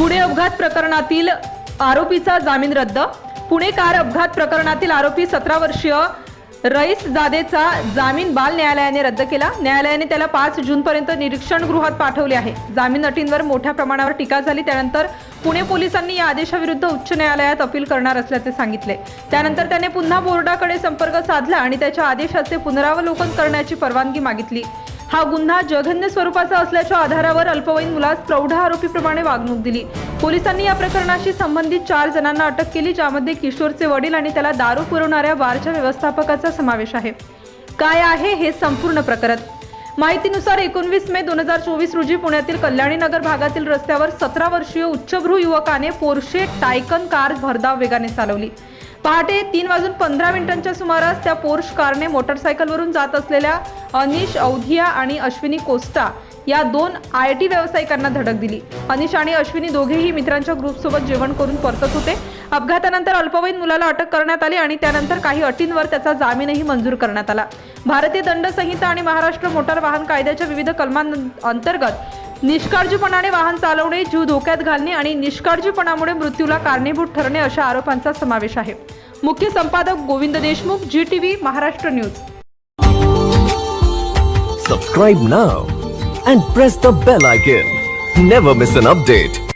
पुणे अपघात प्रकरणातील आरोपीचा जामीन रद्द. पुणे कार अपघात प्रकरणातील आरोपी सतरा वर्षीय रईस जादेचा जामीन बाल न्यायालयाने रद्द केला. न्यायालयाने त्याला पाच जूनपर्यंत निरीक्षण गृहात पाठवले आहे. जामीन अटींवर मोठ्या प्रमाणावर टीका झाली. त्यानंतर पुणे पोलिसांनी या आदेशाविरुद्ध उच्च न्यायालयात अपील करणार असल्याचे सांगितले. त्यानंतर त्याने पुन्हा बोर्डाकडे संपर्क साधला आणि त्याच्या आदेशाचे पुनरावलोकन करण्याची परवानगी मागितली. हा गुन्हा जघन्य स्वरूपाचा असल्याच्या आधारावर अल्पवयीन मुलास प्रौढ आरोपीप्रमाणे वागणूक दिली. पोलिसांनी या प्रकरणाशी संबंधित चार जणांना अटक केली ज्यामध्ये किशोरचे वडील आणि त्याला दारू पुरवणाऱ्या बारच्या व्यवस्थापकाचा समावेश आहे. काय आहे हे संपूर्ण प्रकरण? माहितीनुसार एकोणवीस मे दोन हजार चोवीस रोजी पुण्यातील कल्याणी नगर भागातील रस्त्यावर सतरा वर्षीय उच्चभ्रू युवकाने पोर्शे टायकन कार भरधाव वेगाने चालवली. पहाटे तीन वाजून पंधरा मिनिटांच्या सुमारास त्या पोर्श कारने मोटरसायकलवरून जात असलेल्या अनिश औधिया आणि अश्विनी कोस्टा या दोन आय टी व्यावसायिकांना धडक दिली. अनिश आणि अश्विनी दोघेही मित्रांच्या ग्रुपसोबत जेवण करून परतत होते. अपघातानंतर अल्पवयीन मुलाला अटक करण्यात आली आणि त्यानंतर काही अटींवर त्याचा जामीनही मंजूर करण्यात आला. भारतीय दंड संहिता आणि महाराष्ट्र मोटार वाहन कायद्याच्या विविध कलमांअंतर्गत निष्काळजीपणाने वाहन चालवणे जीव धोक्यात घालणे आणि निष्काळजीपणामुळे मृत्यूला कारणीभूत ठरणे अशा आरोपांचा समावेश आहे. मुख्य संपादक Govind Deshmukh ji TV Maharashtra news. Subscribe now and press the bell icon never miss an update